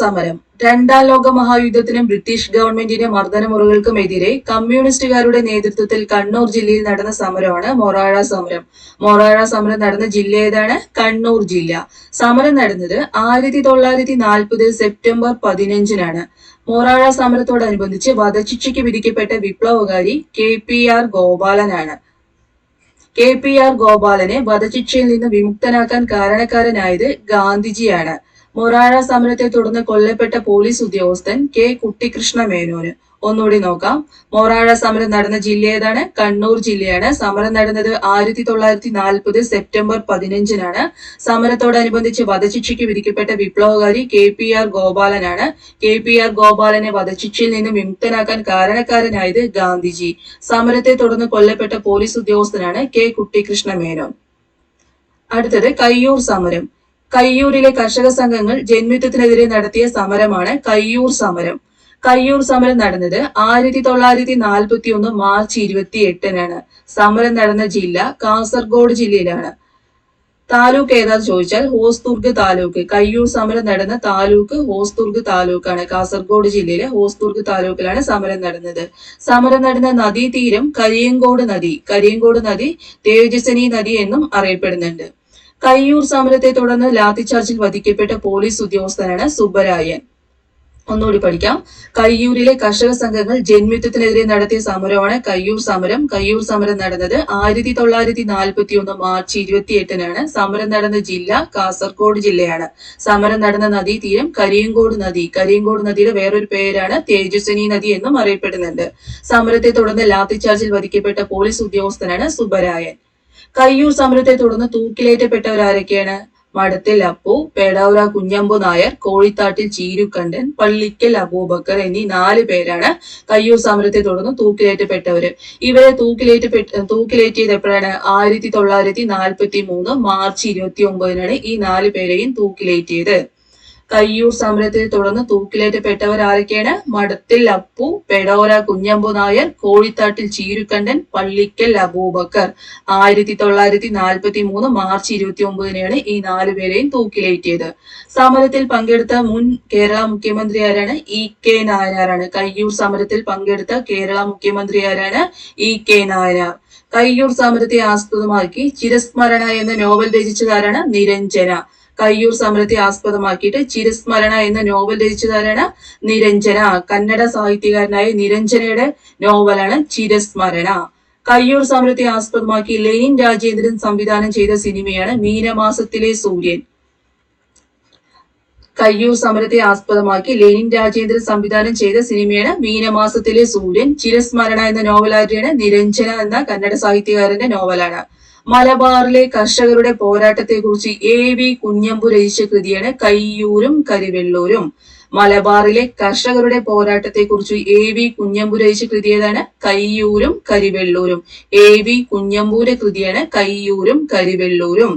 സമരം. രണ്ടാം ലോക മഹായുദ്ധത്തിനും ബ്രിട്ടീഷ് ഗവൺമെന്റിന്റെ മർദ്ദനമുറകൾക്കും എതിരെ കമ്മ്യൂണിസ്റ്റുകാരുടെ നേതൃത്വത്തിൽ കണ്ണൂർ ജില്ലയിൽ നടന്ന സമരമാണ് മൊറാഴ സമരം. മൊറാഴ സമരം നടന്ന ജില്ല ഏതാണ്? കണ്ണൂർ ജില്ല. സമരം നടന്നത് ആയിരത്തി തൊള്ളായിരത്തി നാൽപ്പത് സെപ്റ്റംബർ പതിനഞ്ചിനാണ്. മൊറാഴ സമരത്തോടനുബന്ധിച്ച് വധശിക്ഷയ്ക്ക് വിധിക്കപ്പെട്ട വിപ്ലവകാരി കെ പി ആർ ഗോപാലനാണ്. കെ പി ആർ ഗോപാലനെ വധശിക്ഷയിൽ നിന്ന് വിമുക്തനാക്കാൻ കാരണക്കാരനായത് ഗാന്ധിജിയാണ്. മൊറാഴ സമരത്തെ തുടർന്ന് കൊല്ലപ്പെട്ട പോലീസ് ഉദ്യോഗസ്ഥൻ കെ കുട്ടികൃഷ്ണ മേനോന്. ഒന്നുകൂടി നോക്കാം. മൊറാഴ സമരം നടന്ന ജില്ല ഏതാണ്? കണ്ണൂർ ജില്ലയാണ്. സമരം നടന്നത് ആയിരത്തി തൊള്ളായിരത്തി നാൽപ്പത് സെപ്റ്റംബർ പതിനഞ്ചിനാണ്. സമരത്തോടനുബന്ധിച്ച് വധശിക്ഷയ്ക്ക് വിധിക്കപ്പെട്ട വിപ്ലവകാരി കെ പി ആർ ഗോപാലനാണ്. കെ പി ആർ ഗോപാലനെ വധശിക്ഷയിൽ നിന്ന് വിമുക്തനാക്കാൻ കാരണക്കാരനായത് ഗാന്ധിജി. സമരത്തെ തുടർന്ന് കൊല്ലപ്പെട്ട പോലീസ് ഉദ്യോഗസ്ഥനാണ് കെ കുട്ടികൃഷ്ണ മേനോൻ. അടുത്തത് കയ്യൂർ സമരം. കയ്യൂരിലെ കർഷക സംഘങ്ങൾ ജന്മിത്വത്തിനെതിരെ നടത്തിയ സമരമാണ് കയ്യൂർ സമരം. കയ്യൂർ സമരം നടന്നത് ആയിരത്തി തൊള്ളായിരത്തി നാൽപ്പത്തി ഒന്ന് മാർച്ച് ഇരുപത്തി എട്ടിനാണ് സമരം നടന്ന ജില്ല കാസർഗോഡ് ജില്ലയിലാണ്. താലൂക്ക് ഏതാന്ന് ചോദിച്ചാൽ ഹോസ്ദുർഗ് താലൂക്ക്. കയ്യൂർ സമരം നടന്ന താലൂക്ക് ഹോസ്ദുർഗ് താലൂക്കാണ്. കാസർഗോഡ് ജില്ലയിലെ ഹോസ്ദുർഗ് താലൂക്കിലാണ് സമരം നടന്നത്. സമരം നടന്ന നദീതീരം കരിയങ്കോട് നദി. കരിയങ്കോട് നദി തേജസ്വനി നദി എന്നും അറിയപ്പെടുന്നുണ്ട്. കയ്യൂർ സമരത്തെ തുടർന്ന് ലാത്തിച്ചാർജിൽ വധിക്കപ്പെട്ട പോലീസ് ഉദ്യോഗസ്ഥനാണ് സുബ്ബരായൻ. ഒന്നുകൂടി പഠിക്കാം. കയ്യൂരിലെ കർഷക സംഘങ്ങൾ ജന്മിത്വത്തിനെതിരെ നടത്തിയ സമരമാണ് കയ്യൂർ സമരം. കയ്യൂർ സമരം നടന്നത് ആയിരത്തി തൊള്ളായിരത്തി നാൽപ്പത്തി ഒന്ന് മാർച്ച് ഇരുപത്തി എട്ടിനാണ് സമരം നടന്ന ജില്ല കാസർഗോഡ് ജില്ലയാണ്. സമരം നടന്ന നദീ തീരം കരിയങ്കോട് നദി. കരിയങ്കോട് നദിയുടെ വേറൊരു പേരാണ് തേജസ്വനി നദി എന്നും അറിയപ്പെടുന്നുണ്ട്. സമരത്തെ തുടർന്ന് ലാത്തിച്ചാർജിൽ വധിക്കപ്പെട്ട പോലീസ് ഉദ്യോഗസ്ഥനാണ് സുബ്ബരായൻ. കയ്യൂർ സമരത്തെ തുടർന്ന് തൂക്കിലേറ്റപ്പെട്ടവരാരൊക്കെയാണ്? മടത്തിൽ അപ്പു പേടാവുര കുഞ്ഞമ്പു നായർ കോഴിത്താട്ടിൽ ചീരുക്കണ്ടൻ പള്ളിക്കൽ അബൂബക്കർ എന്നീ നാല് പേരാണ് കയ്യൂർ സമരത്തെ തുടർന്ന് തൂക്കിലേറ്റപ്പെട്ടവർ ഇവരെ തൂക്കിലേറ്റപ്പെട്ട തൂക്കിലേറ്റിയത് എപ്പോഴാണ്? ആയിരത്തി തൊള്ളായിരത്തി നാൽപ്പത്തി മൂന്ന് മാർച്ച് ഇരുപത്തി ഒമ്പതിനാണ് ഈ നാല് പേരെയും തൂക്കിലേറ്റിയത്. കയ്യൂർ സമരത്തെ തുടർന്ന് തൂക്കിലേറ്റപ്പെട്ടവർ ആരൊക്കെയാണ് മടത്തിൽ അപ്പു പെടോര കുഞ്ഞമ്പു നായർ കോഴിത്താട്ടിൽ ചീരുക്കണ്ടൻ പള്ളിക്കൽ അബൂബക്കർ. ആയിരത്തി തൊള്ളായിരത്തി നാൽപ്പത്തി മൂന്ന് മാർച്ച് ഇരുപത്തി ഒമ്പതിനാണ് ഈ നാലുപേരെയും തൂക്കിലേറ്റിയത്. സമരത്തിൽ പങ്കെടുത്ത മുൻ കേരള മുഖ്യമന്ത്രി ആരാണ്? ഇ കെ നായനാറാണ് കയ്യൂർ സമരത്തിൽ പങ്കെടുത്ത കേരള മുഖ്യമന്ത്രി ആരാണ്? ഇ കെ നായനാർ കയ്യൂർ സമരത്തെ ആസ്പദമാക്കി ചിരസ്മരണ എന്ന നോവൽ രചിച്ചതാരാണ്? നിരഞ്ജന. കയ്യൂർ സമരത്തെ ആസ്പദമാക്കിയിട്ട് ചിരസ്മരണ എന്ന നോവൽ രചിച്ചതാരാണ് നിരഞ്ജന. കന്നഡ സാഹിത്യകാരനായ നിരഞ്ജനയുടെ നോവലാണ് ചിരസ്മരണ. കയ്യൂർ സമരത്തെ ആസ്പദമാക്കി ലെനിൻ രാജേന്ദ്രൻ സംവിധാനം ചെയ്ത സിനിമയാണ് മീനമാസത്തിലെ സൂര്യൻ. കയ്യൂർ സമരത്തെ ആസ്പദമാക്കി ലെനിൻ രാജേന്ദ്രൻ സംവിധാനം ചെയ്ത സിനിമയാണ് മീനമാസത്തിലെ സൂര്യൻ. ചിരസ്മരണ എന്ന നോവലാരിയാണ് നിരഞ്ജന എന്ന കന്നഡ സാഹിത്യകാരന്റെ നോവലാണ്. മലബാറിലെ കർഷകരുടെ പോരാട്ടത്തെക്കുറിച്ച് എ വി കുഞ്ഞമ്പു രചിച്ച കൃതിയാണ് കയ്യൂരും കരിവെള്ളൂരും. മലബാറിലെ കർഷകരുടെ പോരാട്ടത്തെക്കുറിച്ച് എ വി കുഞ്ഞമ്പു രചിച്ച കൃതി ഏതാണ്? കയ്യൂരും കരിവെള്ളൂരും. എ വി കുഞ്ഞമ്പൂരെ കൃതിയാണ് കയ്യൂരും കരിവെള്ളൂരും.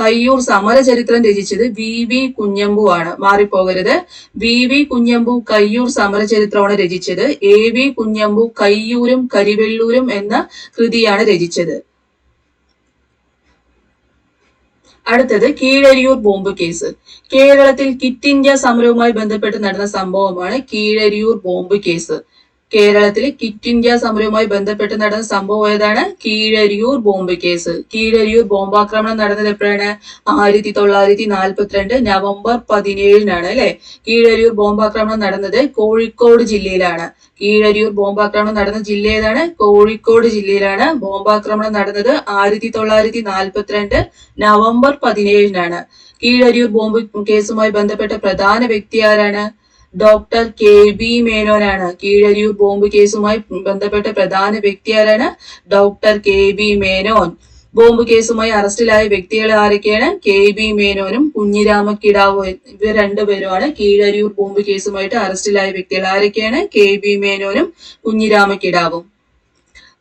കയ്യൂർ സമരചരിത്രം രചിച്ചത് വി വി കുഞ്ഞമ്പു ആണ്. മാറിപ്പോകരുത്. വി വി കുഞ്ഞമ്പു കയ്യൂർ സമരചരിത്രമാണ് രചിച്ചത്. എ വി കുഞ്ഞമ്പു കയ്യൂരും കരിവെള്ളൂരും എന്ന കൃതിയാണ് രചിച്ചത്. അടുത്തത് കീഴരിയൂർ ബോംബ് കേസ്. കേരളത്തിൽ കിറ്റ് ഇന്ത്യ സമരവുമായി ബന്ധപ്പെട്ട് നടന്ന സംഭവമാണ് കീഴരിയൂർ ബോംബ് കേസ്. കേരളത്തിൽ കിറ്റ് ഇന്ത്യ സമരവുമായി ബന്ധപ്പെട്ട് നടന്ന സംഭവം ഏതാണ്? Keezhariyur bomb case. കീഴരിയൂർ ബോംബാക്രമണം നടന്നത് എപ്പോഴാണ്? ആയിരത്തി തൊള്ളായിരത്തി നാൽപ്പത്തിരണ്ട് നവംബർ പതിനേഴിനാണ് അല്ലെ? കീഴരിയൂർ ബോംബാക്രമണം നടന്നത് കോഴിക്കോട് ജില്ലയിലാണ്. കീഴരിയൂർ ബോംബാക്രമണം നടന്ന ജില്ല ഏതാണ്? കോഴിക്കോട് ജില്ലയിലാണ്. ബോംബാക്രമണം നടന്നത് ആയിരത്തി തൊള്ളായിരത്തി നാൽപ്പത്തിരണ്ട് നവംബർ പതിനേഴിനാണ്. കീഴരിയൂർ ബോംബ് കേസുമായി ബന്ധപ്പെട്ട പ്രധാന വ്യക്തി ആരാണ്? ഡോക്ടർ കെ ബി മേനോനാണ്. കീഴരിയൂർ ബോംബ് കേസുമായി ബന്ധപ്പെട്ട പ്രധാന വ്യക്തി ആരാണ്? Doctor K B Menon. Bomb കേസുമായി അറസ്റ്റിലായ വ്യക്തികൾ ആരൊക്കെയാണ്? കെ ബി മേനോനും കുഞ്ഞിരാമ കുഞ്ഞിരാമക്കിടാവും ഇവർ രണ്ടുപേരുമാണ് കീഴരിയൂർ ബോംബ് കേസുമായിട്ട് അറസ്റ്റിലായ വ്യക്തികൾ. ആരൊക്കെയാണ്? കെ ബി മേനോനും കുഞ്ഞിരാമക്കിടാവും.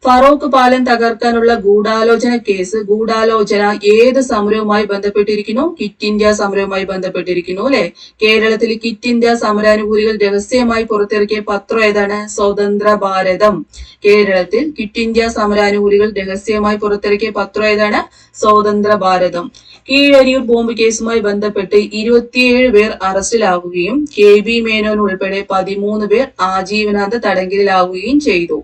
ഫറോക്ക് പാലം തകർക്കാനുള്ള ഗൂഢാലോചന കേസ് ഗൂഢാലോചന ഏത് സമരവുമായി ബന്ധപ്പെട്ടിരിക്കുന്നു? കിറ്റ് ഇന്ത്യ സമരവുമായി ബന്ധപ്പെട്ടിരിക്കുന്നു അല്ലെ? കേരളത്തിൽ കിറ്റ് ഇന്ത്യ സമരാനുകൂലികൾ രഹസ്യമായി പുറത്തിറക്കിയ പത്രം ഏതാണ്? സ്വതന്ത്ര ഭാരതം. കേരളത്തിൽ കിറ്റ് ഇന്ത്യ സമരാനുകൂലികൾ രഹസ്യമായി പുറത്തിറക്കിയ പത്രം ഏതാണ്? സ്വതന്ത്ര ഭാരതം. കീഴരിയൂർ ബോംബ് കേസുമായി ബന്ധപ്പെട്ട് ഇരുപത്തിയേഴ് പേർ അറസ്റ്റിലാവുകയും കെ. ബി. മേനോൻ ഉൾപ്പെടെ പതിമൂന്ന് പേർ ആജീവനാന്ത തടങ്കലിലാവുകയും ചെയ്തു.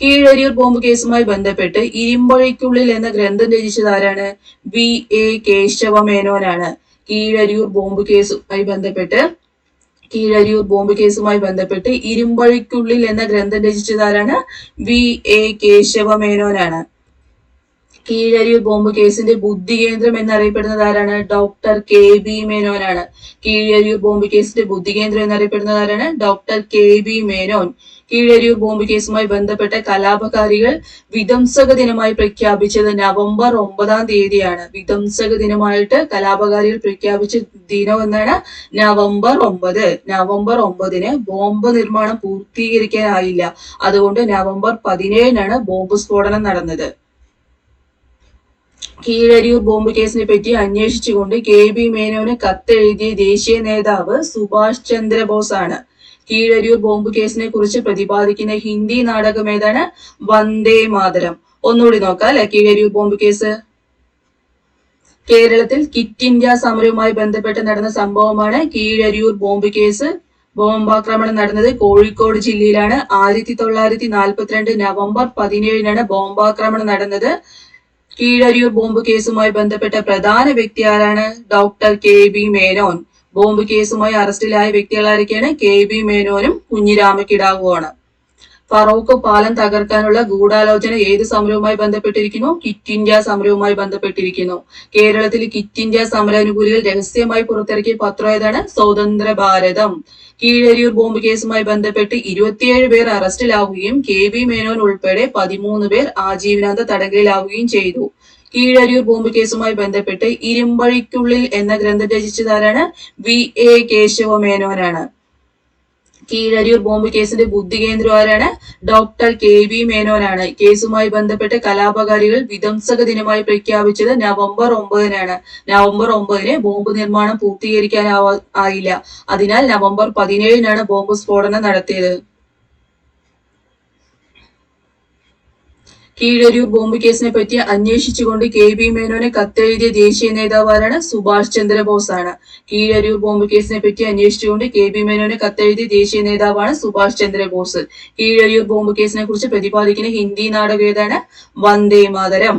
കീഴരിയൂർ ബോംബ് കേസുമായി ബന്ധപ്പെട്ട് ഇരുമ്പഴയ്ക്കുള്ളിൽ എന്ന ഗ്രന്ഥം രചിച്ചത് ആരാണ് വി എ കേശവമേനോനാണ്. കീഴരിയൂർ ബോംബ് കേസുമായി ബന്ധപ്പെട്ട് കീഴരിയൂർ ബോംബ് കേസുമായി ബന്ധപ്പെട്ട് ഇരുമ്പഴയ്ക്കുള്ളിൽ എന്ന ഗ്രന്ഥം രചിച്ചത് ആരാണ് V A Keshava Keezhariyur bomb കേസിന്റെ ബുദ്ധി കേന്ദ്രം എന്നറിയപ്പെടുന്നത് ആരാണ്? ഡോക്ടർ കെ ബി മേനോനാണ് കീഴരിയൂർ ബോംബ് കേസിന്റെ ബുദ്ധി കേന്ദ്രം എന്നറിയപ്പെടുന്നത് ആരാണ്? Doctor K B Menon. Keezhariyur bomb കേസുമായി ബന്ധപ്പെട്ട കലാപകാരികൾ വിധംസക ദിനമായി പ്രഖ്യാപിച്ചത് നവംബർ ഒമ്പതാം തീയതിയാണ്. വിധംസക ദിനമായിട്ട് കലാപകാരികൾ പ്രഖ്യാപിച്ച ദിനം എന്നാണ് നവംബർ ഒമ്പത്. നവംബർ ഒമ്പതിന് ബോംബ് നിർമ്മാണം പൂർത്തീകരിക്കാനായില്ല. അതുകൊണ്ട് നവംബർ പതിനേഴിനാണ് ബോംബ് സ്ഫോടനം നടന്നത്. കീഴരിയൂർ ബോംബ് കേസിനെ പറ്റി അന്വേഷിച്ചുകൊണ്ട് കെ ബി മേനോന് കത്തെഴുതിയ ദേശീയ നേതാവ് സുഭാഷ് ചന്ദ്രബോസ് ആണ് കീഴരിയൂർ ബോംബ് കേസിനെ കുറിച്ച് പ്രതിപാദിക്കുന്ന ഹിന്ദി നാടകം ഏതാണ്? വന്ദേ മാതരം. ഒന്നുകൂടി നോക്കാം അല്ലെ? Keezhariyur bomb case. കേരളത്തിൽ കിറ്റ് ഇന്ത്യ സമരവുമായി ബന്ധപ്പെട്ട് നടന്ന സംഭവമാണ് കീഴരിയൂർ ബോംബ് കേസ്. ബോംബാക്രമണം നടന്നത് കോഴിക്കോട് ജില്ലയിലാണ്. ആയിരത്തി തൊള്ളായിരത്തി നാൽപ്പത്തിരണ്ട് നവംബർ പതിനേഴിനാണ് ബോംബാക്രമണം നടന്നത്. കീഴരിയൂർ ബോംബ് കേസുമായി ബന്ധപ്പെട്ട പ്രധാന വ്യക്തി ആരാണ് doctor K B Menon. Bomb കേസുമായി അറസ്റ്റിലായ വ്യക്തികൾ ആരൊക്കെയാണ് കെ ബി മേനോനും കുഞ്ഞിരാമക്കിടാവുമാണ് ഫറോക്ക് പാലം തകർക്കാനുള്ള ഗൂഢാലോചന ഏത് സമരവുമായി ബന്ധപ്പെട്ടിരിക്കുന്നു? കിറ്റ് ഇന്ത്യ സമരവുമായി ബന്ധപ്പെട്ടിരിക്കുന്നു. കേരളത്തിൽ കിറ്റ് ഇന്ത്യ സമരാനുകൂലികൾ രഹസ്യമായി പുറത്തിറക്കിയ പത്രം ഏതാണ്? സ്വതന്ത്ര ഭാരതം. കീഴരിയൂർ ബോംബ് കേസുമായി ബന്ധപ്പെട്ട് ഇരുപത്തിയേഴ് പേർ അറസ്റ്റിലാവുകയും കെ ബി മേനോൻ ഉൾപ്പെടെ പതിമൂന്ന് പേർ ആജീവനാന്ത തടങ്കലിലാവുകയും ചെയ്തു. കീഴരിയൂർ ബോംബ് കേസുമായി ബന്ധപ്പെട്ട് ഇരുമ്പഴിക്കുള്ളിൽ എന്ന ഗ്രന്ഥം രചിച്ചതാരാണ്? വി. എ. കേശവ മേനോനാണ് കീഴരിയൂർ ബോംബ് കേസിന്റെ ബുദ്ധി കേന്ദ്രം ആരാണ് ഡോക്ടർ കെ വി മേനോനാണ്. കേസുമായി ബന്ധപ്പെട്ട് കലാപകാരികൾ വിധംസക ദിനമായി പ്രഖ്യാപിച്ചത് നവംബർ ഒമ്പതിനാണ്. നവംബർ ഒമ്പതിന് ബോംബ് നിർമ്മാണം പൂർത്തീകരിക്കാനാവാ ആയില്ല. അതിനാൽ നവംബർ പതിനേഴിനാണ് ബോംബ് സ്ഫോടനം നടത്തിയത്. കീഴരിയൂർ ബോംബ് കേസിനെ പറ്റി അന്വേഷിച്ചുകൊണ്ട് കെ ബി മേനോനെ കത്തെഴുതിയ ദേശീയ നേതാവ് ആരാണ് സുഭാഷ് ചന്ദ്രബോസ് ആണ് കീഴരൂർ ബോംബ് കേസിനെ പറ്റി അന്വേഷിച്ചുകൊണ്ട് കെ ബി മേനോനെ കത്തെഴുതിയ ദേശീയ നേതാവാണ് സുഭാഷ് ചന്ദ്രബോസ്. കീഴരൂർ ബോംബ് കേസിനെ കുറിച്ച് പ്രതിപാദിക്കുന്ന ഹിന്ദി നാടകം ഏതാണ്? വന്ദേ മാതരം.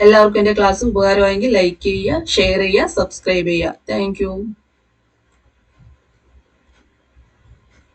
എല്ലാവർക്കും എന്റെ ക്ലാസ് ഉപകാരമായെങ്കിൽ ലൈക്ക് ചെയ്യുക ഷെയർ ചെയ്യുക സബ്സ്ക്രൈബ് ചെയ്യുക. താങ്ക്